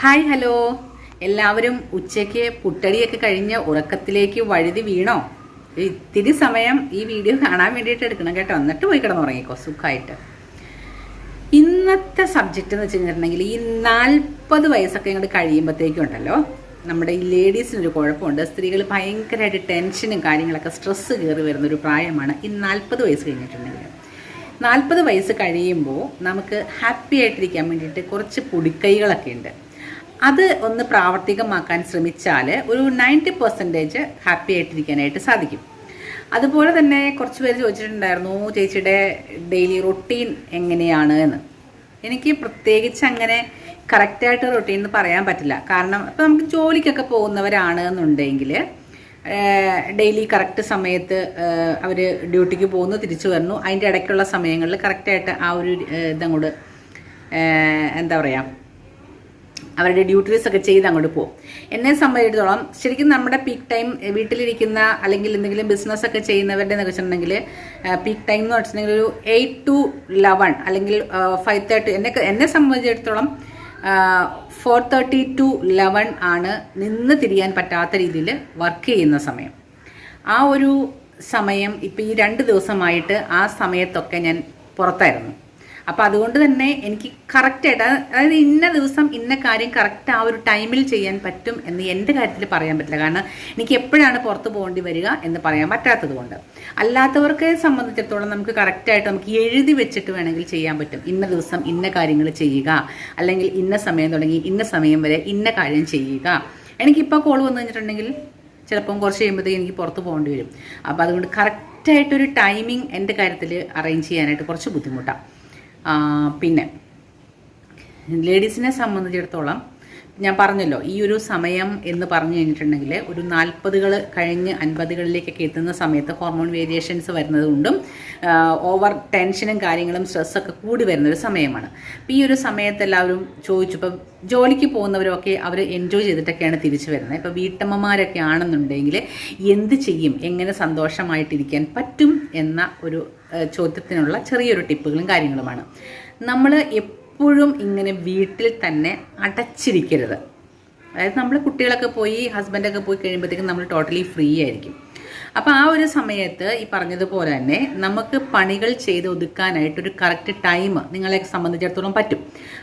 Hi hello. എല്ലാവരും ഉച്ചയ്ക്ക് പുട്ടടിയൊക്കെ കഴിഞ്ഞ് ഉറക്കത്തിലേക്ക് വഴുതി വീണോ? ഇത്തിരി സമയം ഈ വീഡിയോ കാണാൻ വേണ്ടിയിട്ട് എടുക്കണം കേട്ടോ. എന്നിട്ട് പോയി കിടന്നുറങ്ങിക്കോ സുഖമായിട്ട് ഇന്നത്തെ സബ്ജക്റ്റ് എന്ന് വെച്ചിട്ടുണ്ടെങ്കിൽ ഈ നാൽപ്പത് വയസ്സൊക്കെ ഇങ്ങോട്ട് കഴിയുമ്പോഴത്തേക്കും ഉണ്ടല്ലോ. നമ്മുടെ ഈ ലേഡീസിനൊരു കുഴപ്പമുണ്ട്. സ്ത്രീകൾ ഭയങ്കരമായിട്ട് ടെൻഷനും കാര്യങ്ങളൊക്കെ സ്ട്രെസ്സ് കയറി വരുന്ന ഒരു പ്രായമാണ് ഈ നാൽപ്പത് വയസ്സ് കഴിഞ്ഞിട്ടുണ്ടെങ്കിൽ. നാൽപ്പത് വയസ്സ് കഴിയുമ്പോൾ നമുക്ക് ഹാപ്പി ആയിട്ടിരിക്കാൻ വേണ്ടിയിട്ട് കുറച്ച് പൊടിക്കൈകളൊക്കെ ഉണ്ട്. അത് ഒന്ന് പ്രാവർത്തികമാക്കാൻ ശ്രമിച്ചാൽ ഒരു നയന്റി പെർസെന്റേജ് ഹാപ്പി ആയിട്ടിരിക്കാനായിട്ട് സാധിക്കും. അതുപോലെ തന്നെ കുറച്ച് പേര് ചോദിച്ചിട്ടുണ്ടായിരുന്നു ചേച്ചിയുടെ ഡെയിലി റൊട്ടീൻ എങ്ങനെയാണ് എന്ന്? എനിക്ക് പ്രത്യേകിച്ച് അങ്ങനെ കറക്റ്റായിട്ട് റൊട്ടീൻ എന്ന് പറയാൻ പറ്റില്ല. കാരണം ഇപ്പം നമുക്ക് ജോലിക്കൊക്കെ പോകുന്നവരാണ് എന്നുണ്ടെങ്കിൽ ഡെയിലി കറക്റ്റ് സമയത്ത് അവർ ഡ്യൂട്ടിക്ക് പോകുന്നു തിരിച്ചു വരുന്നു അതിന്റെ ഇടയ്ക്കുള്ള സമയങ്ങളിൽ കറക്റ്റായിട്ട് ആ ഒരു ഇതങ്ങോട്ട് എന്താ പറയുക അവരുടെ ഡ്യൂട്ടീസ് ഒക്കെ ചെയ്ത് അങ്ങോട്ട് പോകും. എന്നെ സംബന്ധിച്ചിടത്തോളം ശരിക്കും നമ്മുടെ പീക്ക് ടൈം വീട്ടിലിരിക്കുന്ന അല്ലെങ്കിൽ എന്തെങ്കിലും ബിസിനസ് ഒക്കെ ചെയ്യുന്നവരുടെ എന്ന് വെച്ചിട്ടുണ്ടെങ്കിൽ പീക്ക് ടൈം എന്ന് വെച്ചിട്ടുണ്ടെങ്കിൽ ഒരു എയ്റ്റ് ടു ലെവൻ അല്ലെങ്കിൽ ഫൈവ് തേർട്ടി എന്നെ എന്നെ സംബന്ധിച്ചിടത്തോളം ഫോർ തേർട്ടി ടു ലെവൻ ആണ് നിന്ന് തിരിയാൻ പറ്റാത്ത രീതിയിൽ വർക്ക് ചെയ്യുന്ന സമയം. ആ ഒരു സമയം ഇപ്പം ഈ രണ്ട് ദിവസമായിട്ട് ആ സമയത്തൊക്കെ ഞാൻ പുറത്തായിരുന്നു. അപ്പം അതുകൊണ്ട് തന്നെ എനിക്ക് കറക്റ്റായിട്ട് അതായത് ഇന്ന ദിവസം ഇന്ന കാര്യം കറക്റ്റ് ആ ഒരു ടൈമിൽ ചെയ്യാൻ പറ്റും എന്ന് എന്റെ കാര്യത്തിൽ പറയാൻ പറ്റില്ല. കാരണം എനിക്ക് എപ്പോഴാണ് പുറത്ത് പോകേണ്ടി വരിക എന്ന് പറയാൻ പറ്റാത്തത് കൊണ്ട്. അല്ലാത്തവർക്ക് സംബന്ധിച്ചിടത്തോളം നമുക്ക് കറക്റ്റായിട്ട് നമുക്ക് എഴുതി വെച്ചിട്ട് വേണമെങ്കിൽ ചെയ്യാൻ പറ്റും. ഇന്ന ദിവസം ഇന്ന കാര്യങ്ങൾ ചെയ്യുക. അല്ലെങ്കിൽ ഇന്ന സമയം തുടങ്ങി ഇന്ന സമയം വരെ ഇന്ന കാര്യം ചെയ്യുക. എനിക്കിപ്പോൾ കോൾ വന്നു കഴിഞ്ഞിട്ടുണ്ടെങ്കിൽ ചിലപ്പം കുറച്ച് കഴിയുമ്പോഴത്തേക്ക് എനിക്ക് പുറത്ത് പോകേണ്ടി വരും. അപ്പോൾ അതുകൊണ്ട് കറക്റ്റായിട്ടൊരു ടൈമിംഗ് എന്റെ കാര്യത്തിൽ അറേഞ്ച് ചെയ്യാനായിട്ട് കുറച്ച് ബുദ്ധിമുട്ടാണ് പിന്നെ ലേഡീസിനെ സംബന്ധിച്ചിടത്തോളം ഞാൻ പറഞ്ഞല്ലോ ഈ ഒരു സമയം എന്ന് പറഞ്ഞു കഴിഞ്ഞിട്ടുണ്ടെങ്കിൽ ഒരു നാൽപ്പതുകൾ കഴിഞ്ഞ് അൻപതുകളിലേക്കൊക്കെ എത്തുന്ന സമയത്ത് ഹോർമോൺ വേരിയേഷൻസ് വരുന്നത് കൊണ്ടും ഓവർ ടെൻഷനും കാര്യങ്ങളും സ്ട്രെസ്സൊക്കെ കൂടി വരുന്ന ഒരു സമയമാണ്. അപ്പം ഈ ഒരു സമയത്ത് എല്ലാവരും ചോദിച്ചു ഇപ്പം ജോലിക്ക് പോകുന്നവരൊക്കെ അവർ എൻജോയ് ചെയ്തിട്ടൊക്കെയാണ് തിരിച്ചു വരുന്നത്. ഇപ്പോൾ വീട്ടമ്മമാരൊക്കെ ആണെന്നുണ്ടെങ്കിൽ എന്ത് ചെയ്യും? എങ്ങനെ സന്തോഷമായിട്ടിരിക്കാൻ പറ്റും? എന്ന ഒരു ചോദ്യത്തിനുള്ള ചെറിയൊരു ടിപ്പുകളും കാര്യങ്ങളുമാണ്. നമ്മൾ എപ്പോഴും ഇങ്ങനെ വീട്ടിൽ തന്നെ അടച്ചിരിക്കരുത്. അതായത് നമ്മൾ കുട്ടികളൊക്കെ പോയി ഹസ്ബൻഡൊക്കെ പോയി കഴിയുമ്പോഴത്തേക്കും നമ്മൾ ടോട്ടലി ഫ്രീ ആയിരിക്കും. അപ്പോൾ ആ ഒരു സമയത്ത് ഈ പറഞ്ഞതുപോലെ തന്നെ നമുക്ക് പണികൾ ചെയ്ത് ഒതുക്കാനായിട്ട് ഒരു കറക്റ്റ് ടൈം നിങ്ങളെ സംബന്ധിച്ചിടത്തോളം പറ്റും.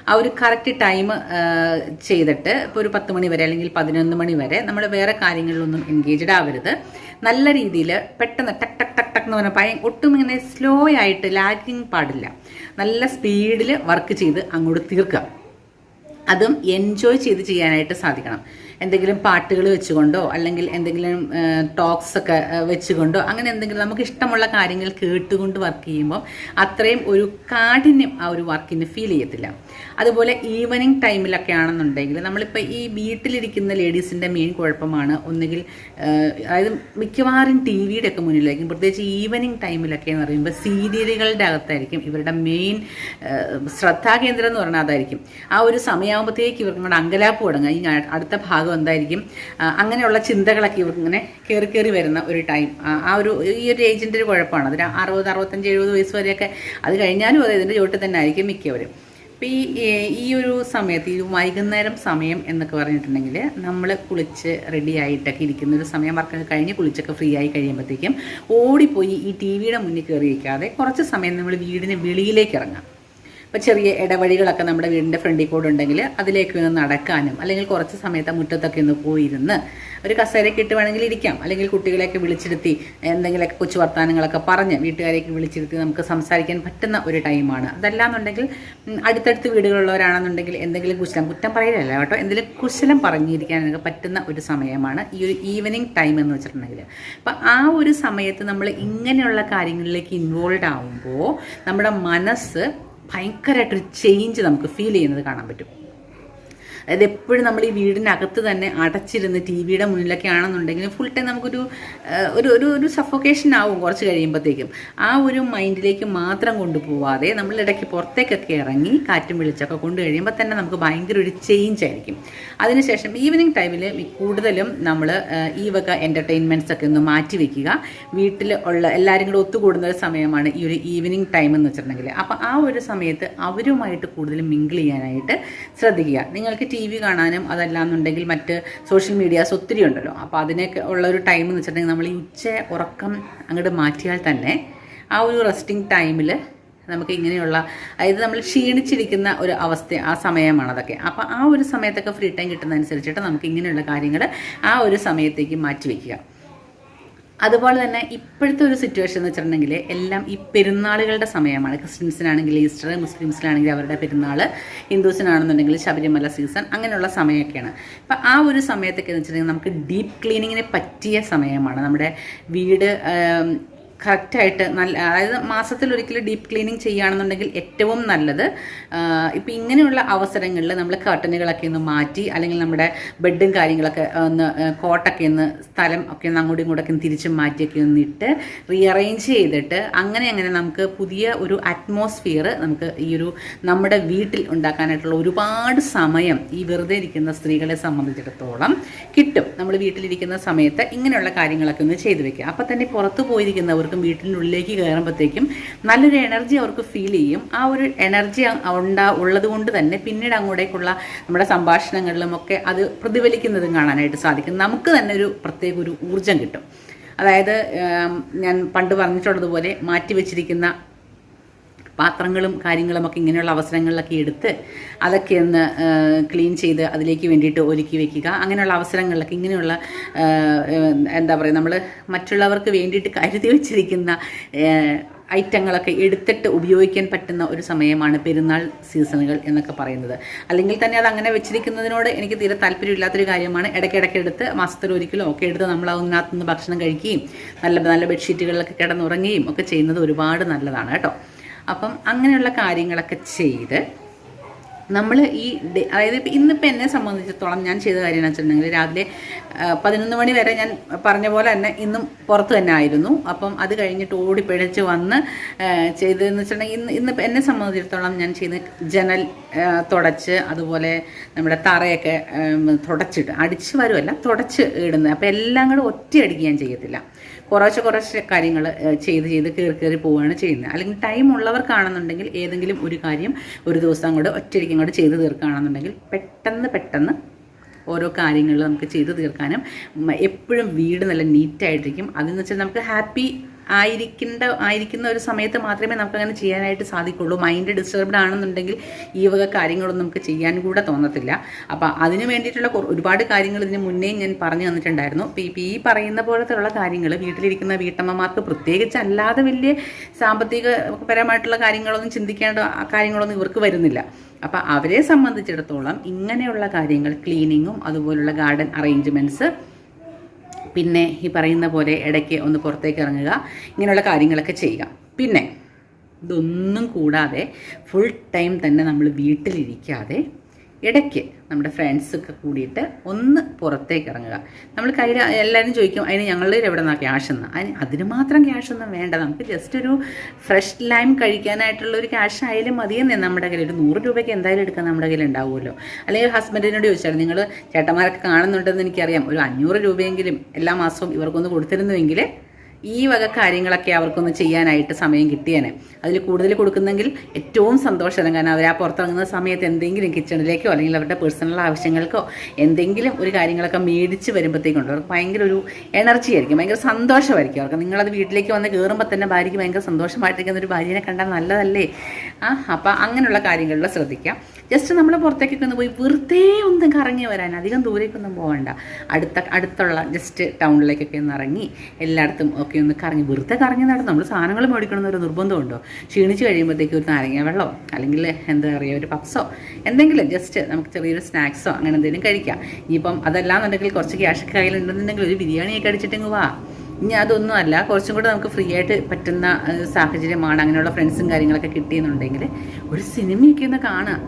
ആ ഒരു കറക്റ്റ് ടൈം ചെയ്തിട്ട് ഇപ്പോൾ ഒരു പത്ത് മണി വരെ അല്ലെങ്കിൽ പതിനൊന്ന് മണി വരെ നമ്മൾ വേറെ കാര്യങ്ങളിലൊന്നും എൻഗേജ്ഡ് ആവരുത്. നല്ല രീതിയിൽ പെട്ടെന്ന് ടക്ക് ടക്ക് ടക്ക് ടക്ക് എന്ന് പറഞ്ഞാൽ ഭയ ഒട്ടും ഇങ്ങനെ സ്ലോ ആയിട്ട് ലാഗിങ് പാടില്ല. നല്ല സ്പീഡിൽ വർക്ക് ചെയ്ത് അങ്ങോട്ട് തീർക്കുക. അതും എൻജോയ് ചെയ്ത് ചെയ്യാനായിട്ട് സാധിക്കണം. എന്തെങ്കിലും പാട്ടുകൾ വെച്ചുകൊണ്ടോ അല്ലെങ്കിൽ എന്തെങ്കിലും ടോക്സ് ഒക്കെ വെച്ചുകൊണ്ടോ അങ്ങനെ എന്തെങ്കിലും നമുക്ക് ഇഷ്ടമുള്ള കാര്യങ്ങൾ കേട്ടുകൊണ്ട് വർക്ക് ചെയ്യുമ്പോൾ അത്രയും ഒരു കാഠിന്യം ആ ഒരു വർക്കിന് ഫീൽ ചെയ്യത്തില്ല. അതുപോലെ ഈവനിങ് ടൈമിലൊക്കെ ആണെന്നുണ്ടെങ്കിൽ നമ്മളിപ്പോൾ ഈ വീട്ടിലിരിക്കുന്ന ലേഡീസിന്റെ മെയിൻ കുഴപ്പമാണ്. ഒന്നുകിൽ അതായത് മിക്കവാറും ടി വിയുടെ ഒക്കെ മുന്നിലായിരിക്കും. പ്രത്യേകിച്ച് ഈവനിങ് ടൈമിലൊക്കെ എന്ന് പറയുമ്പോൾ സീരിയലുകളുടെ അകത്തായിരിക്കും. ഇവരുടെ മെയിൻ ശ്രദ്ധാകേന്ദ്രം എന്ന് പറഞ്ഞാൽ അതായിരിക്കും. ആ ഒരു സമയമാകുമ്പോഴത്തേക്ക് ഇവർക്ക് ഇങ്ങോട്ട് അങ്കലാപ്പ് തുടങ്ങുക ഈ അടുത്ത ഭാഗം എന്തായിരിക്കും? അങ്ങനെയുള്ള ചിന്തകളൊക്കെ ഇവർക്ക് ഇങ്ങനെ കയറി കയറി വരുന്ന ഒരു ടൈം ആ ഒരു ഈ ഒരു ഏജിന്റെ ഒരു കുഴപ്പമാണ്. അതിന് അറുപത് അറുപത്തഞ്ച് എഴുപത് വയസ്സ് വരെയൊക്കെ അത് കഴിഞ്ഞാലും അതെ ഇതിന്റെ ചുവട്ടിൽ തന്നെ ആയിരിക്കും മിക്കവരും. ഈ ഈ- ഒരു സമയത്ത് ഈ വൈകുന്നേരം സമയം എന്നൊക്കെ പറഞ്ഞിട്ടുണ്ടെങ്കിൽ നമ്മൾ കുളിച്ച് റെഡി ആയിട്ടൊക്കെ ഇരിക്കുന്ന ഒരു സമയം വർക്കൊക്കെ കഴിഞ്ഞ് കുളിച്ചൊക്കെ ഫ്രീ ആയി കഴിയുമ്പോഴത്തേക്കും ഓടിപ്പോയി ഈ ടി വിയുടെ മുന്നിൽ കയറി ഇരിക്കാതെ കുറച്ച് സമയം നമ്മൾ വീടിന് വെളിയിലേക്ക് ഇറങ്ങാം. ഇപ്പോൾ ചെറിയ ഇടവഴികളൊക്കെ നമ്മുടെ വീടിന്റെ ഫ്രണ്ടിൽ കൂടെ ഉണ്ടെങ്കിൽ അതിലേക്ക് ഒന്ന് നടക്കാനും അല്ലെങ്കിൽ കുറച്ച് സമയത്ത് മുറ്റത്തൊക്കെ ഒന്ന് പോയിരുന്ന് ഒരു കസേരയൊക്കെ ഇട്ട് വേണമെങ്കിൽ ഇരിക്കാം. അല്ലെങ്കിൽ കുട്ടികളെയൊക്കെ വിളിച്ചിരുത്തി എന്തെങ്കിലുമൊക്കെ കൊച്ചു വർത്തമാനങ്ങളൊക്കെ പറഞ്ഞ് വീട്ടുകാരെയൊക്കെ വിളിച്ചിരുത്തി നമുക്ക് സംസാരിക്കാൻ പറ്റുന്ന ഒരു ടൈമാണ് അതല്ലാന്നുണ്ടെങ്കിൽ അടുത്തടുത്ത് വീടുകളുള്ളവരാണെന്നുണ്ടെങ്കിൽ എന്തെങ്കിലും കുശലം കുറ്റം പറയലല്ല കേട്ടോ. എന്തെങ്കിലും കുശലം പറഞ്ഞിരിക്കാനൊക്കെ പറ്റുന്ന ഒരു സമയമാണ് ഈ ഒരു ഈവനിങ് ടൈം എന്ന് വെച്ചിട്ടുണ്ടെങ്കിൽ. അപ്പം ആ ഒരു സമയത്ത് നമ്മൾ ഇങ്ങനെയുള്ള കാര്യങ്ങളിലേക്ക് ഇൻവോൾവ് ആവുമ്പോൾ നമ്മുടെ മനസ്സ് ഭയങ്കരമായിട്ടൊരു ചേഞ്ച് നമുക്ക് ഫീൽ ചെയ്യുന്നത് കാണാൻ പറ്റും. അതായത് എപ്പോഴും നമ്മൾ ഈ വീടിനകത്ത് തന്നെ അടച്ചിരുന്ന് ടി വിയുടെ മുന്നിലൊക്കെ ആണെന്നുണ്ടെങ്കിൽ ഫുൾ ടൈം നമുക്കൊരു ഒരു ഒരു ഒരു സഫോക്കേഷൻ ആവും കുറച്ച് കഴിയുമ്പോഴത്തേക്കും. ആ ഒരു മൈൻഡിലേക്ക് മാത്രം കൊണ്ടുപോവാതെ നമ്മൾ ഇടയ്ക്ക് പുറത്തേക്കൊക്കെ ഇറങ്ങി കാറ്റും വെളിച്ചൊക്കെ കൊണ്ടു കഴിയുമ്പോൾ തന്നെ നമുക്ക് ഭയങ്കര ഒരു ചേഞ്ച് ആയിരിക്കും. അതിനുശേഷം ഈവനിങ് ടൈമിൽ കൂടുതലും നമ്മൾ ഈ വക എന്റർടൈൻമെന്റ്സ് ഒക്കെ ഒന്ന് മാറ്റി വയ്ക്കുക വീട്ടിൽ ഉള്ള എല്ലാവരും കൂടെ ഒത്തുകൂടുന്ന ഒരു സമയമാണ് ഈ ഒരു ഈവനിങ് ടൈം എന്ന് വെച്ചിട്ടുണ്ടെങ്കിൽ. അപ്പോൾ ആ ഒരു സമയത്ത് അവരുമായിട്ട് കൂടുതൽ മിങ്കിൾ ചെയ്യാനായിട്ട് ശ്രദ്ധിക്കുക. നിങ്ങൾക്ക് ടി വി കാണാനും അതല്ലാന്നുണ്ടെങ്കിൽ മറ്റ് സോഷ്യൽ മീഡിയാസ് ഒത്തിരി ഉണ്ടല്ലോ. അപ്പോൾ അതിനൊക്കെ ഉള്ള ഒരു ടൈം എന്ന് വെച്ചിട്ടുണ്ടെങ്കിൽ നമ്മൾ ഈ ഉച്ച ഉറക്കം അങ്ങോട്ട് മാറ്റിയാൽ തന്നെ ആ ഒരു റെസ്റ്റിംഗ് ടൈമിൽ നമുക്ക് ഇങ്ങനെയുള്ള അതായത് നമ്മൾ ക്ഷീണിച്ചിരിക്കുന്ന ഒരു അവസ്ഥ ആ സമയമാണ് അതൊക്കെ. അപ്പോൾ ആ ഒരു സമയത്തൊക്കെ ഫ്രീ ടൈം കിട്ടുന്നതനുസരിച്ചിട്ട് നമുക്ക് ഇങ്ങനെയുള്ള കാര്യങ്ങൾ ആ ഒരു സമയത്തേക്ക് മാറ്റി വയ്ക്കുക അതുപോലെ തന്നെ ഇപ്പോഴത്തെ ഒരു സിറ്റുവേഷൻ എന്ന് വെച്ചിട്ടുണ്ടെങ്കിൽ എല്ലാം ഈ പെരുന്നാളുകളുടെ സമയമാണ്. ക്രിസ്ത്യൻസിനാണെങ്കിൽ ഈസ്റ്റർ മുസ്ലിംസിനാണെങ്കിൽ അവരുടെ പെരുന്നാൾ ഹിന്ദുസിനാണെന്നുണ്ടെങ്കിൽ ശബരിമല സീസൺ അങ്ങനെയുള്ള സമയമൊക്കെയാണ്. അപ്പം ആ ഒരു സമയത്തൊക്കെ എന്ന് വെച്ചിട്ടുണ്ടെങ്കിൽ നമുക്ക് ഡീപ്പ് ക്ലീനിങ്ങിന് പറ്റിയ സമയമാണ്. നമ്മുടെ വീട് കറക്റ്റായിട്ട് നല്ല അതായത് മാസത്തിൽ ഒരിക്കലും ഡീപ്പ് ക്ലീനിങ് ചെയ്യുകയാണെന്നുണ്ടെങ്കിൽ ഏറ്റവും നല്ലത്. ഇപ്പം ഇങ്ങനെയുള്ള അവസരങ്ങളിൽ നമ്മൾ കർട്ടനുകളൊക്കെ ഒന്ന് മാറ്റി അല്ലെങ്കിൽ നമ്മുടെ ബെഡും കാര്യങ്ങളൊക്കെ ഒന്ന് കോട്ടൊക്കെ ഒന്ന് സ്ഥലം ഒക്കെ ഒന്ന് അങ്ങോട്ടും ഇങ്ങോട്ടൊക്കെ ഒന്ന് തിരിച്ച് മാറ്റിയൊക്കെ ഒന്ന് ഇട്ട് റീഅറേഞ്ച് ചെയ്തിട്ട് അങ്ങനെ അങ്ങനെ നമുക്ക് പുതിയ ഒരു അറ്റ്മോസ്ഫിയർ നമുക്ക് ഈ ഒരു നമ്മുടെ വീട്ടിൽ ഉണ്ടാക്കാനായിട്ടുള്ള ഒരുപാട് സമയം ഈ വെറുതെ ഇരിക്കുന്ന സ്ത്രീകളെ സംബന്ധിച്ചിടത്തോളം കിട്ടും. നമ്മൾ വീട്ടിലിരിക്കുന്ന സമയത്ത് ഇങ്ങനെയുള്ള കാര്യങ്ങളൊക്കെ ഒന്ന് ചെയ്തു വെക്കുക. അപ്പം തന്നെ പുറത്തു പുറത്ത് പോയിരിക്കുന്നവർക്കും വീട്ടിനുള്ളിലേക്ക് കയറുമ്പോഴത്തേക്കും നല്ലൊരു എനർജി അവർക്ക് ഫീൽ ചെയ്യും. ആ ഒരു എനർജി ഉണ്ടാ ഉള്ളത് കൊണ്ട് തന്നെ പിന്നീട് അങ്ങോട്ടേക്കുള്ള നമ്മുടെ സംഭാഷണങ്ങളിലും ഒക്കെ അത് പ്രതിഫലിക്കുന്നതും കാണാനായിട്ട് സാധിക്കും. നമുക്ക് തന്നെ ഒരു പ്രത്യേക ഒരു ഊർജം കിട്ടും. അതായത് ഞാൻ പണ്ട് പറഞ്ഞിട്ടുള്ളതുപോലെ മാറ്റി വെച്ചിരിക്കുന്ന പാത്രങ്ങളും കാര്യങ്ങളുമൊക്കെ ഇങ്ങനെയുള്ള അവസരങ്ങളിലൊക്കെ എടുത്ത് അതൊക്കെ ഒന്ന് ക്ലീൻ ചെയ്ത് അതിലേക്ക് വേണ്ടിയിട്ട് ഒരുക്കി വെക്കുക. അങ്ങനെയുള്ള അവസരങ്ങളിലൊക്കെ ഇങ്ങനെയുള്ള എന്താ പറയുക നമ്മൾ മറ്റുള്ളവർക്ക് വേണ്ടിയിട്ട് കരുതി വെച്ചിരിക്കുന്ന ഐറ്റങ്ങളൊക്കെ എടുത്തിട്ട് ഉപയോഗിക്കാൻ പറ്റുന്ന ഒരു സമയമാണ് പെരുന്നാൾ സീസണുകൾ എന്നൊക്കെ പറയുന്നത്. അല്ലെങ്കിൽ തന്നെ അത് അങ്ങനെ വെച്ചിരിക്കുന്നതിനോട് എനിക്ക് തീരെ താല്പര്യമില്ലാത്തൊരു കാര്യമാണ്. ഇടയ്ക്കിടയ്ക്ക് എടുത്ത് മാസത്തിൽ ഒരിക്കലും ഒക്കെ എടുത്ത് നമ്മൾ അതിനകത്തുനിന്ന് ഭക്ഷണം കഴിക്കുകയും നല്ല നല്ല ബെഡ്ഷീറ്റുകളിലൊക്കെ കിടന്നുറങ്ങുകയും ഒക്കെ ചെയ്യുന്നത് ഒരുപാട് നല്ലതാണ് കേട്ടോ. അപ്പം അങ്ങനെയുള്ള കാര്യങ്ങളൊക്കെ ചെയ്ത് നമ്മൾ ഈ അതായത് ഇപ്പം ഇന്നിപ്പോൾ എന്നെ സംബന്ധിച്ചിടത്തോളം ഞാൻ ചെയ്ത കാര്യം എന്ന് വെച്ചിട്ടുണ്ടെങ്കിൽ രാവിലെ പതിനൊന്ന് മണി വരെ ഞാൻ പറഞ്ഞ പോലെ തന്നെ ഇന്നും പുറത്ത് തന്നെ ആയിരുന്നു. അപ്പം അത് കഴിഞ്ഞിട്ട് ഓടി പിഴച്ച് വന്ന് ചെയ്തതെന്ന് വെച്ചിട്ടുണ്ടെങ്കിൽ ഇന്ന് ഇന്ന് എന്നെ സംബന്ധിച്ചിടത്തോളം ഞാൻ ചെയ്ത് ജനൽ തുടച്ച് അതുപോലെ നമ്മുടെ തറയൊക്കെ തുടച്ചിട്ട് അടിച്ച് വരുമല്ല തുടച്ച് ഇടുന്നത്. അപ്പോൾ എല്ലാം കൂടെ ഒറ്റയടിക്ക് ഞാൻ ചെയ്യത്തില്ല. കുറച്ച് കുറച്ച് കാര്യങ്ങൾ ചെയ്ത് ചെയ്ത് കയറി കയറി പോവുകയാണ് ചെയ്യുന്നത്. അല്ലെങ്കിൽ ടൈം ഉള്ളവർക്കാണെന്നുണ്ടെങ്കിൽ ഏതെങ്കിലും ഒരു കാര്യം ഒരു ദിവസം അങ്ങോട്ട് ഒറ്റയ്ക്ക് അങ്ങോട്ട് ചെയ്ത് തീർക്കുകയാണെന്നുണ്ടെങ്കിൽ പെട്ടെന്ന് പെട്ടെന്ന് ഓരോ കാര്യങ്ങൾ നമുക്ക് ചെയ്ത് തീർക്കാനും എപ്പോഴും വീട് നല്ല നീറ്റായിട്ടിരിക്കും അതെന്ന് വെച്ചാൽ നമുക്ക് ഹാപ്പി ആയിരിക്കേണ്ട ആയിരിക്കുന്ന ഒരു സമയത്ത് മാത്രമേ നമുക്ക് അങ്ങനെ ചെയ്യാനായിട്ട് സാധിക്കുള്ളൂ. മൈൻഡ് ഡിസ്റ്റർബ്ഡ് ആണെന്നുണ്ടെങ്കിൽ ഈ വക കാര്യങ്ങളൊന്നും നമുക്ക് ചെയ്യാൻ കൂടെ തോന്നത്തില്ല. അപ്പോൾ അതിന് വേണ്ടിയിട്ടുള്ള ഒരുപാട് കാര്യങ്ങൾ ഇതിന് മുന്നേ ഞാൻ പറഞ്ഞു തന്നിട്ടുണ്ടായിരുന്നു. ഇപ്പോൾ ഈ പറയുന്ന പോലത്തെയുള്ള കാര്യങ്ങൾ വീട്ടിലിരിക്കുന്ന വീട്ടമ്മമാർക്ക് പ്രത്യേകിച്ച് അല്ലാതെ വലിയ സാമ്പത്തികപരമായിട്ടുള്ള കാര്യങ്ങളൊന്നും ചിന്തിക്കേണ്ട കാര്യങ്ങളൊന്നും ഇവർക്ക് വരുന്നില്ല. അപ്പോൾ അവരെ സംബന്ധിച്ചിടത്തോളം ഇങ്ങനെയുള്ള കാര്യങ്ങൾ ക്ലീനിങ്ങും അതുപോലുള്ള ഗാർഡൻ അറേഞ്ച്മെന്റ്സ് പിന്നെ ഈ പറയുന്ന പോലെ ഇടയ്ക്ക് ഒന്ന് പുറത്തേക്ക് ഇറങ്ങുക. ഇങ്ങനെയുള്ള കാര്യങ്ങളൊക്കെ ചെയ്യുക. പിന്നെ ഇതൊന്നും കൂടാതെ ഫുൾ ടൈം തന്നെ നമ്മൾ വീട്ടിലിരിക്കാതെ ഇടയ്ക്ക് നമ്മുടെ ഫ്രണ്ട്സൊക്കെ കൂടിയിട്ട് ഒന്ന് പുറത്തേക്ക് ഇറങ്ങുക. നമ്മൾ കയ്യിൽ എല്ലാവരും ചോദിക്കും അതിന് ഞങ്ങളുടെ എവിടെ നിന്നാണ് ക്യാഷ് എന്ന്? അതിന് അതിന് മാത്രം ക്യാഷ് ഒന്നും വേണ്ട. നമുക്ക് ജസ്റ്റ് ഒരു ഫ്രഷ് ലൈം കഴിക്കാനായിട്ടുള്ള ഒരു ക്യാഷ് ആയാലും മതിയെന്നേ നമ്മുടെ കയ്യിൽ ഒരു നൂറ് രൂപയ്ക്ക് എന്തായാലും എടുക്കാൻ നമ്മുടെ കയ്യിൽ ഉണ്ടാവുമല്ലോ. അല്ലെങ്കിൽ ഹസ്ബൻഡിനോട് ചോദിച്ചാൽ നിങ്ങൾ ചേട്ടന്മാരൊക്കെ കാണുന്നുണ്ടെന്ന് എനിക്കറിയാം. ഒരു അഞ്ഞൂറ് രൂപയെങ്കിലും എല്ലാ മാസവും ഇവർക്കൊന്ന് കൊടുത്തിരുന്നുവെങ്കിൽ ഈ വക കാര്യങ്ങളൊക്കെ അവർക്കൊന്ന് ചെയ്യാനായിട്ട് സമയം കിട്ടിയേനെ. അതിൽ കൂടുതൽ കൊടുക്കുന്നെങ്കിൽ ഏറ്റവും സന്തോഷം. കാരണം അവർ ആ പുറത്തിറങ്ങുന്ന സമയത്ത് എന്തെങ്കിലും കിച്ചണിലേക്കോ അല്ലെങ്കിൽ അവരുടെ പേഴ്സണൽ ആവശ്യങ്ങൾക്കോ എന്തെങ്കിലും ഒരു കാര്യങ്ങളൊക്കെ മേടിച്ച് വരുമ്പോഴത്തേക്കുണ്ട് അവർക്ക് ഭയങ്കര ഒരു എനർജി ആയിരിക്കും ഭയങ്കര സന്തോഷമായിരിക്കും. അവർക്ക് നിങ്ങളത് വീട്ടിലേക്ക് വന്ന് കയറുമ്പോൾ തന്നെ ഭാര്യയ്ക്ക് ഭയങ്കര സന്തോഷമായിട്ടിരിക്കുന്ന ഒരു ഭാര്യനെ കണ്ടാൽ നല്ലതല്ലേ? ആ അപ്പം അങ്ങനെയുള്ള കാര്യങ്ങളിൽ ശ്രദ്ധിക്കാം. ജസ്റ്റ് നമ്മൾ പുറത്തേക്കൊക്കെ ഒന്ന് പോയി വെറുതെ ഒന്നും കറങ്ങി വരാൻ അധികം ദൂരേക്കൊന്നും പോകണ്ട അടുത്ത അടുത്തുള്ള ജസ്റ്റ് ടൗണിലേക്കൊക്കെ ഒന്ന് ഇറങ്ങി എല്ലായിടത്തും ഒക്കെ ഒന്ന് കറങ്ങി വെറുതെ കറങ്ങി നടന്നു നമ്മൾ സാധനങ്ങൾ മേടിക്കണമെന്നൊരു നിർബന്ധമുണ്ടോ? ക്ഷീണിച്ച് കഴിയുമ്പോഴത്തേക്ക് ഒരു നാരങ്ങ വെള്ളമോ? അല്ലെങ്കിൽ എന്താ പറയുക ഒരു പപ്സോ? എന്തെങ്കിലും ജസ്റ്റ് നമുക്ക് ചെറിയൊരു സ്നാക്സോ അങ്ങനെ എന്തെങ്കിലും കഴിക്കാം. ഇനിയിപ്പം അതല്ലാന്നുണ്ടെങ്കിൽ കുറച്ച് ക്യാഷ് കയ്യിലുണ്ടെന്നുണ്ടെങ്കിൽ ഒരു ബിരിയാണിയൊക്കെ അടിച്ചിട്ടെങ്കിൽ വാ. ഇനി അതൊന്നും അല്ല കുറച്ചും കൂടെ നമുക്ക് ഫ്രീ ആയിട്ട് പറ്റുന്ന സാഹചര്യമാണ് അങ്ങനെയുള്ള ഫ്രണ്ട്സും കാര്യങ്ങളൊക്കെ കിട്ടിയെന്നുണ്ടെങ്കിൽ ഒരു സിനിമയൊക്കെ ഒന്ന് കാണാം.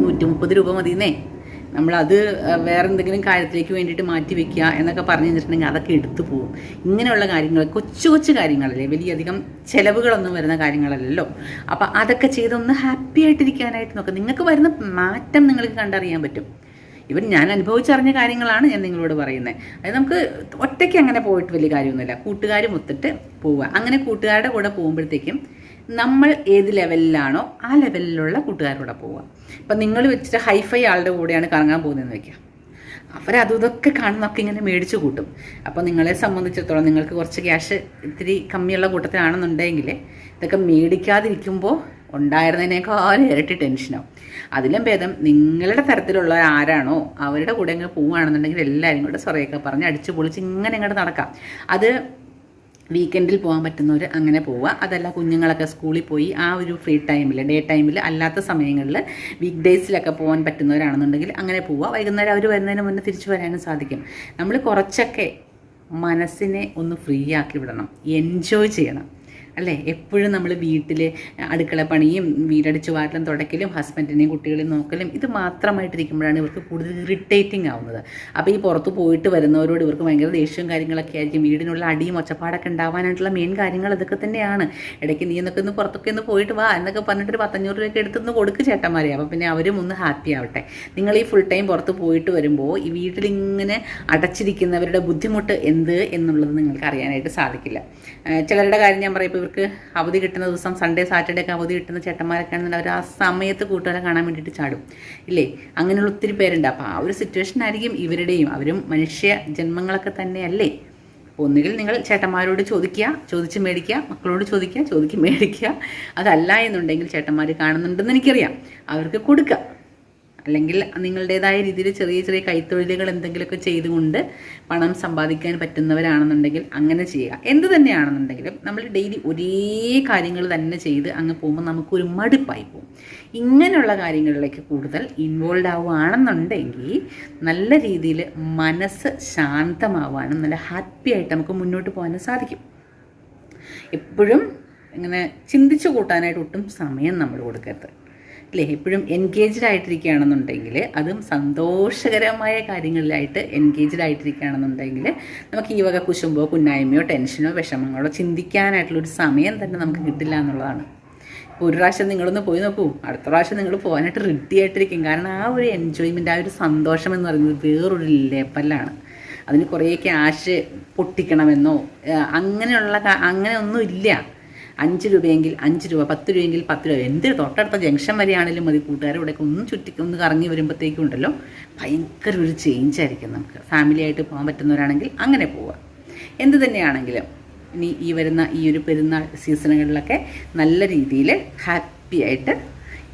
നൂറ്റി മുപ്പത് രൂപ മതിയെന്നേ. നമ്മളത് വേറെ എന്തെങ്കിലും കാര്യത്തിലേക്ക് വേണ്ടിയിട്ട് മാറ്റി വെക്കുക എന്നൊക്കെ പറഞ്ഞു കഴിഞ്ഞിട്ടുണ്ടെങ്കിൽ അതൊക്കെ എടുത്തു പോകും. ഇങ്ങനെയുള്ള കാര്യങ്ങൾ കൊച്ചു കൊച്ചു കാര്യങ്ങളല്ലേ വലിയധികം ചിലവുകളൊന്നും വരുന്ന കാര്യങ്ങളല്ലല്ലോ. അപ്പോൾ അതൊക്കെ ചെയ്തൊന്ന് ഹാപ്പി ആയിട്ടിരിക്കാനായിട്ട് നോക്കുക നിങ്ങൾക്ക് വരുന്ന മാറ്റം നിങ്ങൾക്ക് കണ്ടറിയാൻ പറ്റും. ഇവർ ഞാൻ അനുഭവിച്ചറിഞ്ഞ കാര്യങ്ങളാണ് ഞാൻ നിങ്ങളോട് പറയുന്നത്. അത് നമുക്ക് ഒറ്റയ്ക്ക് അങ്ങനെ പോയിട്ട് വലിയ കാര്യമൊന്നുമില്ല. കൂട്ടുകാരും ഒത്തിട്ട് പോവുക. അങ്ങനെ കൂട്ടുകാരുടെ കൂടെ പോകുമ്പോഴത്തേക്കും നമ്മൾ ഏത് ലെവലിലാണോ ആ ലെവലിലുള്ള കൂട്ടുകാരോടെ പോവുക. ഇപ്പം നിങ്ങൾ വെച്ചിട്ട് ഹൈഫൈ ആളുടെ കൂടെയാണ് കറങ്ങാൻ പോകുന്നതെന്ന് വെക്കാം അവരതും ഇതൊക്കെ കാണുന്നൊക്കെ ഇങ്ങനെ മേടിച്ചു കൂട്ടും. അപ്പോൾ നിങ്ങളെ സംബന്ധിച്ചിടത്തോളം നിങ്ങൾക്ക് കുറച്ച് ക്യാഷ് ഇത്തിരി കമ്മിയുള്ള കൂട്ടത്തിലാണെന്നുണ്ടെങ്കിൽ ഇതൊക്കെ മേടിക്കാതിരിക്കുമ്പോൾ ഉണ്ടായിരുന്നതിനേക്കാൾ ഇരട്ടി ടെൻഷനാവും അതിലും ഭേദം നിങ്ങളുടെ തരത്തിലുള്ള ആരാണോ അവരുടെ കൂടെ അങ്ങ് പോവുകയാണെന്നുണ്ടെങ്കിൽ എല്ലാവരും കൂടെ സൊറയൊക്കെ പറഞ്ഞ് അടിച്ചു പൊളിച്ച് ഇങ്ങനെ ഇങ്ങോട്ട് നടക്കാം. അത് വീക്കെൻഡിൽ പോകാൻ പറ്റുന്നവർ അങ്ങനെ പോവുക. അതല്ല കുഞ്ഞുങ്ങളൊക്കെ സ്കൂളിൽ പോയി ആ ഒരു ഫ്രീ ടൈമിൽ ഡേ ടൈമിൽ അല്ലാത്ത സമയങ്ങളിൽ വീക്ക് ഡേയ്സിലൊക്കെ പോകാൻ പറ്റുന്നവരാണെന്നുണ്ടെങ്കിൽ അങ്ങനെ പോവുക. വൈകുന്നേരം അവർ വരുന്നതിന് മുന്നേ തിരിച്ചു വരാനും സാധിക്കും. നമ്മൾ കുറച്ചൊക്കെ മനസ്സിനെ ഒന്ന് ഫ്രീ ആക്കി വിടണം. എൻജോയ് ചെയ്യണം. അല്ലേ? എപ്പോഴും നമ്മൾ വീട്ടിൽ അടുക്കള പണിയും വീടടിച്ച് വാട്ടലും തുടക്കലും ഹസ്ബൻഡിനെയും കുട്ടികളെയും നോക്കലും ഇത് മാത്രമായിട്ടിരിക്കുമ്പോഴാണ് ഇവർക്ക് കൂടുതൽ ഇറിറ്റേറ്റിംഗ് ആവുന്നത്. അപ്പോൾ ഈ പുറത്ത് പോയിട്ട് വരുന്നവരോട് ഇവർക്ക് ഭയങ്കര ദേഷ്യവും കാര്യങ്ങളൊക്കെ ആയിരിക്കും. വീടിനുള്ള അടിയും ഒച്ചപ്പാടൊക്കെ ഉണ്ടാവാനായിട്ടുള്ള മെയിൻ കാര്യങ്ങൾ ഇതൊക്കെ തന്നെയാണ്. ഇടയ്ക്ക് നീ എന്നൊക്കെ ഒന്ന് പുറത്തൊക്കെ ഒന്ന് പോയിട്ട് വാ എന്നൊക്കെ പറഞ്ഞിട്ട് ഒരു പത്തഞ്ഞൂറ് രൂപയൊക്കെ എടുത്തൊന്ന് കൊടുക്ക് ചേട്ടന്മാരെ. അപ്പോൾ പിന്നെ അവരും ഒന്ന് ഹാപ്പി ആവട്ടെ. നിങ്ങൾ ഈ ഫുൾ ടൈം പുറത്ത് പോയിട്ട് വരുമ്പോൾ ഈ വീട്ടിലിങ്ങനെ അടച്ചിരിക്കുന്നവരുടെ ബുദ്ധിമുട്ട് എന്ത് എന്നുള്ളത് നിങ്ങൾക്ക് അറിയാനായിട്ട് സാധിക്കില്ല. ചിലരുടെ കാര്യം ഞാൻ പറയും. ഇവർക്ക് അവധി കിട്ടുന്ന ദിവസം സൺഡേ സാറ്റർഡേ ഒക്കെ അവധി കിട്ടുന്ന ചേട്ടന്മാരൊക്കെ ആണെന്നുണ്ടെങ്കിൽ അവർ ആ സമയത്ത് കൂട്ടുകാരെ കാണാൻ വേണ്ടിയിട്ട് ചാടും. ഇല്ലേ? അങ്ങനെയുള്ള ഒത്തിരി പേരുണ്ട്. അപ്പോൾ ആ ഒരു സിറ്റുവേഷൻ ആയിരിക്കും ഇവരുടെയും. അവരും മനുഷ്യ ജന്മങ്ങളൊക്കെ തന്നെയല്ലേ? ഒന്നുകിൽ നിങ്ങൾ ചേട്ടന്മാരോട് ചോദിക്കുക ചോദിച്ച് മേടിക്കുക മക്കളോട് ചോദിക്കുക ചോദിക്ക് മേടിക്കുക. അതല്ല എന്നുണ്ടെങ്കിൽ ചേട്ടന്മാർ കാണുന്നുണ്ടെന്ന് എനിക്കറിയാം. അവർക്ക് കൊടുക്കുക. അല്ലെങ്കിൽ നിങ്ങളുടേതായ രീതിയിൽ ചെറിയ ചെറിയ കൈത്തൊഴിലുകൾ എന്തെങ്കിലുമൊക്കെ ചെയ്തുകൊണ്ട് പണം സമ്പാദിക്കാൻ പറ്റുന്നവരാണെന്നുണ്ടെങ്കിൽ അങ്ങനെ ചെയ്യുക. എന്ത് തന്നെയാണെന്നുണ്ടെങ്കിലും നമ്മൾ ഡെയിലി ഒരേ കാര്യങ്ങൾ തന്നെ ചെയ്ത് അങ്ങ് പോകുമ്പോൾ നമുക്കൊരു മടുപ്പായി പോകും. ഇങ്ങനെയുള്ള കാര്യങ്ങളിലേക്ക് കൂടുതൽ ഇൻവോൾവ് ആവുകയാണെന്നുണ്ടെങ്കിൽ നല്ല രീതിയിൽ മനസ്സ് ശാന്തമാവാനും നല്ല ഹാപ്പി ആയിട്ട് നമുക്ക് മുന്നോട്ട് പോകാനും സാധിക്കും. എപ്പോഴും ഇങ്ങനെ ചിന്തിച്ചു കൂട്ടാനായിട്ട് ഒട്ടും സമയം നമ്മൾ കൊടുക്കരുത്. അല്ലേ എപ്പോഴും എൻഗേജ്ഡ് ആയിട്ടിരിക്കുകയാണെന്നുണ്ടെങ്കിൽ അതും സന്തോഷകരമായ കാര്യങ്ങളിലായിട്ട് എൻഗേജ്ഡ് ആയിട്ടിരിക്കുകയാണെന്നുണ്ടെങ്കിൽ നമുക്ക് ഈ വക കുശുമ്പോ കുന്നായ്മയോ ടെൻഷനോ വിഷമങ്ങളോ ചിന്തിക്കാനായിട്ടുള്ളൊരു സമയം തന്നെ നമുക്ക് കിട്ടില്ല എന്നുള്ളതാണ്. ഒരു പ്രാവശ്യം നിങ്ങളൊന്ന് പോയി നോക്കൂ. അടുത്ത പ്രാവശ്യം നിങ്ങൾ പോകാനായിട്ട് റെഡി ആയിട്ടിരിക്കും. കാരണം ആ ഒരു എൻജോയ്മെന്റ് ആ ഒരു സന്തോഷം എന്ന് പറയുന്നത് വേറൊരു ലെവലാണ് അതിന് കുറേ ക്യാഷ് പൊട്ടിക്കണമെന്നോ അങ്ങനെയുള്ള അങ്ങനെയൊന്നും ഇല്ല അഞ്ച് രൂപയെങ്കിൽ അഞ്ച് രൂപ പത്ത് രൂപയെങ്കിൽ പത്ത് രൂപ എന്ത് തൊട്ടടുത്ത ജംഗ്ഷൻ വരെയാണെങ്കിലും മതി കൂട്ടുകാരുടെ ഇവിടെയൊക്കെ ഒന്ന് ചുറ്റി ഒന്ന് കറങ്ങി വരുമ്പോഴത്തേക്കും ഉണ്ടല്ലോ. ഭയങ്കര ഒരു ചേഞ്ച് ആയിരിക്കും നമുക്ക്. ഫാമിലി ആയിട്ട് പോകാൻ പറ്റുന്നവരാണെങ്കിൽ അങ്ങനെ പോവുക. എന്ത് തന്നെയാണെങ്കിലും ഇനി ഈ വരുന്ന ഈ ഒരു പെരുന്നാൾ സീസണുകളിലൊക്കെ നല്ല രീതിയിൽ ഹാപ്പി ആയിട്ട്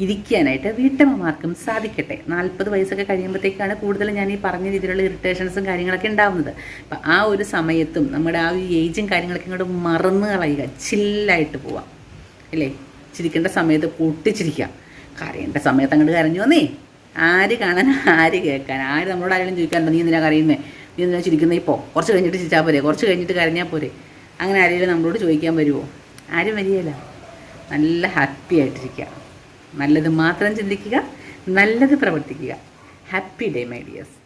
ഇരിക്കാനായിട്ട് വീട്ടമ്മമാർക്കും സാധിക്കട്ടെ. നാൽപ്പത് വയസ്സൊക്കെ കഴിയുമ്പോഴത്തേക്കാണ് കൂടുതൽ ഞാൻ ഈ പറഞ്ഞ രീതിയിലുള്ള ഇറിറ്റേഷൻസും കാര്യങ്ങളൊക്കെ ഉണ്ടാവുന്നത്. അപ്പം ആ ഒരു സമയത്തും നമ്മുടെ ആ ഒരു ഏജും കാര്യങ്ങളൊക്കെ ഇങ്ങോട്ട് മറന്ന് കളയുക. ചില്ലായിട്ട് പോവാം അല്ലേ? ചിരിക്കേണ്ട സമയത്ത് പൊട്ടിച്ചിരിക്കുക. കരയേണ്ട സമയത്ത് അങ്ങോട്ട് കരഞ്ഞു വന്നേ. ആര് കാണാൻ ആര് കേൾക്കാൻ? ആര് നമ്മളോട് ആരെങ്കിലും ചോദിക്കാനുണ്ടോ നീ എന്തിനാ കരയുന്നേ? നീ എന്തിനാ ചിരിക്കുന്നേ ഇപ്പോൾ കുറച്ച് കഴിഞ്ഞിട്ട് ചിരിച്ചാൽ പോരെ? കുറച്ച് കഴിഞ്ഞിട്ട് കരഞ്ഞാൽ പോരെ? അങ്ങനെ ആരെങ്കിലും നമ്മളോട് ചോദിക്കാൻ വരുമോ ആരും വരികയില്ല. നല്ല ഹാപ്പി ആയിട്ടിരിക്കുക. നല്ലത് മാത്രം ചിന്തിക്കുക നല്ലത് പ്രവർത്തിക്കുക. Happy day my dears